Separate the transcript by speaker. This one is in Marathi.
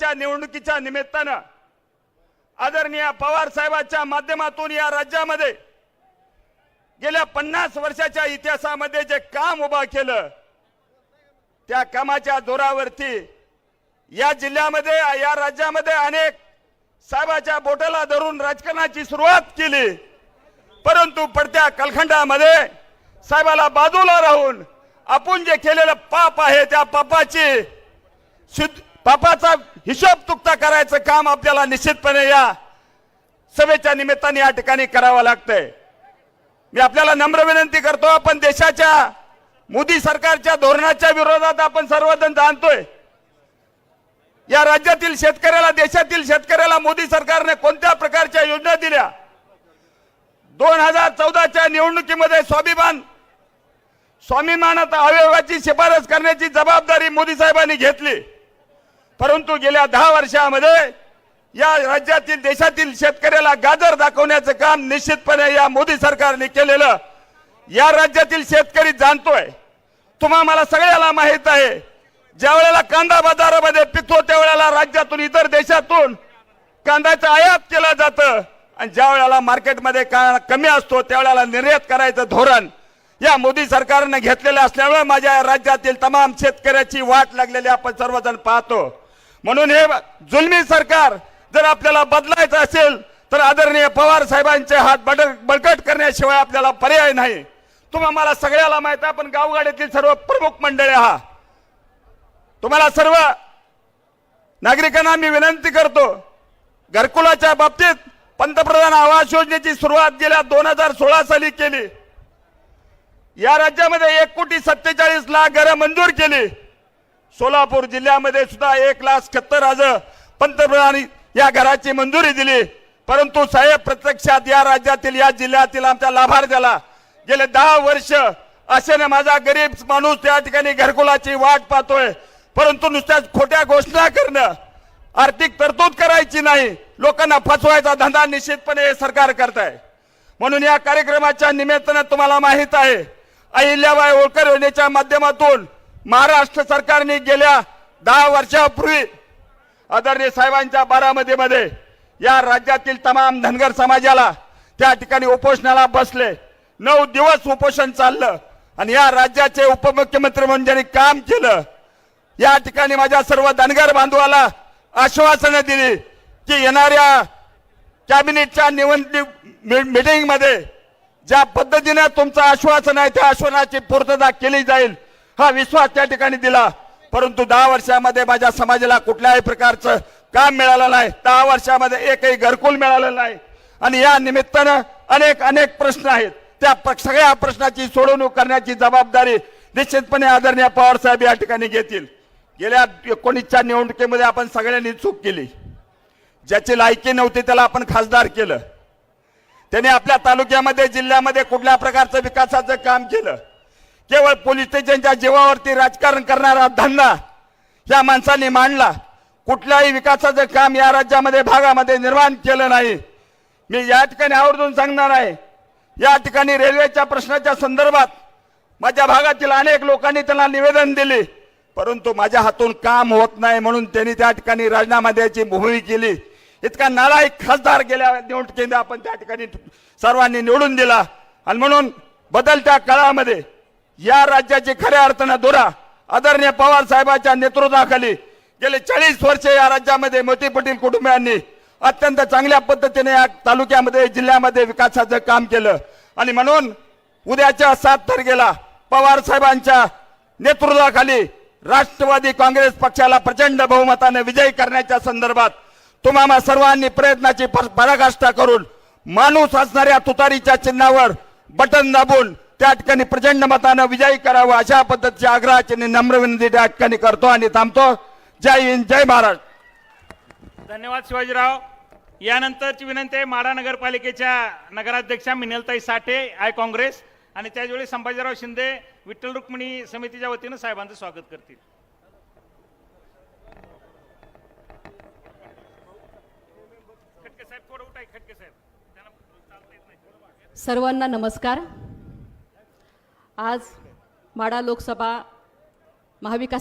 Speaker 1: लोकसभेच्या निवडणुकीच्या निमित्तानं आदरणीय पवार साहेबांच्या माध्यमातून या राज्यामध्ये गेल्या पन्नास वर्षाच्या इतिहासामध्ये जे काम उभा केलं त्या कामाच्या जोरावरती या जिल्ह्यामध्ये या राज्यामध्ये अनेक साहेबाच्या बोटाला धरून राजकारणाची सुरुवात केली. परंतु पडत्या कलखंडामध्ये साहेबाला बाजूला राहून आपण जे केलेलं पाप आहे त्या पापाची शुद्ध पापाचा हिशोब तुक्ता करायचं काम आपल्याला निश्चितपणे या सभेच्या निमित्ताने या ठिकाणी करावं लागतंय. मी आपल्याला नम्र विनंती करतो आपण देशाच्या मोदी सरकारच्या धोरणाच्या विरोधात आपण सर्वजण जाणतोय. या राज्यातील शेतकऱ्याला देशातील शेतकऱ्याला मोदी सरकारने कोणत्या प्रकारच्या योजना दिल्या? दोन हजार चौदाच्या निवडणुकीमध्ये स्वाभिमान स्वाभिमानात आयोगाची शिफारस करण्याची जबाबदारी मोदी साहेबांनी घेतली. परंतु गेल्या दहा वर्षामध्ये या राज्यातील देशातील शेतकऱ्याला गाजर दाखवण्याचं काम निश्चितपणे या मोदी सरकारने केलेलं. या राज्यातील शेतकरी जाणतोय. तुम्हा मला सगळ्याला माहीत आहे. ज्या वेळेला कांदा बाजारामध्ये पिकतो त्यावेळेला राज्यातून इतर देशातून कांद्याचं आयात केलं जातं. आणि ज्या वेळेला मार्केटमध्ये का कमी असतो त्यावेळेला निर्यात करायचं धोरण या मोदी सरकारने घेतलेलं असल्यामुळे माझ्या राज्यातील तमाम शेतकऱ्याची वाट लागलेली आपण सर्वजण पाहतो. म्हणून हे जुलमी सरकार जर आपल्याला बदलायचं असेल तर आदरणीय पवार साहेबांचे हात बड- बळकट करण्याशिवाय आपल्याला पर्याय नाही. तुम्हा मला सगळ्याला माहीत आहे आपण गावगाड्यातील सर्व प्रमुख मंडळी आहात तुम्हाला सर्व नागरिकांना मी विनंती करतो घरकुलाच्या बाबतीत पंतप्रधान आवास योजनेची सुरुवात गेल्या दोन हजार सोळा साली केली. या राज्यामध्ये एक कोटी सत्तेचाळीस लाख घरं मंजूर केली. सोलापूर जिल्ह्यामध्ये सुद्धा एक लाख सत्तर हजार पंतप्रधान या घराची मंजुरी दिली. परंतु साहेब प्रत्यक्षात या राज्यातील या जिल्ह्यातील आमच्या लाभार्थ्याला गेले दहा वर्ष असेने माझा गरीब माणूस त्या ठिकाणी घरकुलाची वाट पाहतोय. परंतु नुसत्याच खोट्या घोषणा करणं आर्थिक तरतूद करायची नाही. लोकांना फसवायचा धंदा निश्चितपणे हे सरकार करत आहे म्हणून या कार्यक्रमाच्या निमित्तानं तुम्हाला माहीत आहे अहिल्याबाई होळकर योजनेच्या माध्यमातून महाराष्ट्र सरकारने गेल्या दहा वर्षापूर्वी आदरणीय साहेबांच्या बारामतीमध्ये या राज्यातील तमाम धनगर समाजाला त्या ठिकाणी उपोषणाला बसले. नऊ दिवस उपोषण चाललं आणि या राज्याचे उपमुख्यमंत्री म्हणून ज्यांनी काम केलं या ठिकाणी माझ्या सर्व धनगर बांधवाला आश्वासनं दिली की येणाऱ्या कॅबिनेटच्या निवडणूक मीटिंगमध्ये ज्या पद्धतीने तुमचं आश्वासन आहे त्या आश्वासनाची पूर्तता केली जाईल. हा विश्वास त्या ठिकाणी दिला. परंतु दहा वर्षामध्ये माझ्या समाजाला कुठल्याही प्रकारचं काम मिळालं नाही. दहा वर्षामध्ये एकही घरकुल मिळालं नाही. आणि या निमित्तानं अनेक अनेक प्रश्न आहेत. त्या सगळ्या प्रश्नाची सोडवणूक करण्याची जबाबदारी निश्चितपणे आदरणीय पवार साहेब या ठिकाणी घेतील. गेल्या एकोणीसच्या निवडणुकीमध्ये आपण सगळ्यांनी चूक केली. ज्याची लायकी नव्हती त्याला आपण खासदार केलं. त्याने आपल्या तालुक्यामध्ये जिल्ह्यामध्ये कुठल्या प्रकारचं विकासाचं काम केलं? केवळ पोलीस स्टेशनच्या जीवावरती राजकारण करणारा धंदा या माणसांनी मांडला. कुठल्याही विकासाचं काम या राज्यामध्ये भागामध्ये निर्माण केलं नाही. मी या ठिकाणी आवर्जून सांगणार आहे या ठिकाणी रेल्वेच्या प्रश्नाच्या संदर्भात माझ्या भागातील अनेक लोकांनी त्यांना निवेदन दिले परंतु माझ्या हातून काम होत नाही म्हणून त्यांनी त्या ठिकाणी राजीनामा द्यायची भूमी केली. इतका नालायक खासदार गेल्या निवडणुकीने आपण त्या ठिकाणी सर्वांनी निवडून दिला. आणि म्हणून बदलत्या काळामध्ये या राज्याची खऱ्या अर्थानं धुरा. आदरणीय पवार साहेबांच्या नेतृत्वाखाली गेले चाळीस वर्ष या राज्यामध्ये मोती पटेल कुटुंबियांनी अत्यंत चांगल्या पद्धतीने या तालुक्यामध्ये जिल्ह्यामध्ये विकासाचं काम केलं. आणि म्हणून उद्याच्या सात तारखेला पवार साहेबांच्या नेतृत्वाखाली राष्ट्रवादी काँग्रेस पक्षाला प्रचंड बहुमताने विजयी करण्याच्या संदर्भात तुम्हाला सर्वांनी प्रयत्नाची पराकाष्ठा करून माणूस असणाऱ्या तुतारीच्या चिन्हावर बटन दाबून त्या ठिकाणी प्रचंड मतानं विजयी करावं अशा पद्धतीच्या आग्रहाची नम्र विनंती त्या ठिकाणी करतो आणि थांबतो. जय हिंद जय महाराष्ट्र.
Speaker 2: धन्यवाद शिवाजीराव. यानंतरची विनंती आहे माडा नगरपालिकेच्या नगराध्यक्षा मिनलताई साठे आय काँग्रेस आणि त्याचवेळी संभाजीराव शिंदे विठ्ठल रुक्मिणी समितीच्या वतीनं साहेबांचं स्वागत करतील. खटके साहेब थोडं उठाय खटके साहेब. त्यांना चालता येत नाही.
Speaker 3: सर्वांना नमस्कार. आज माडा लोकसभा महाविकास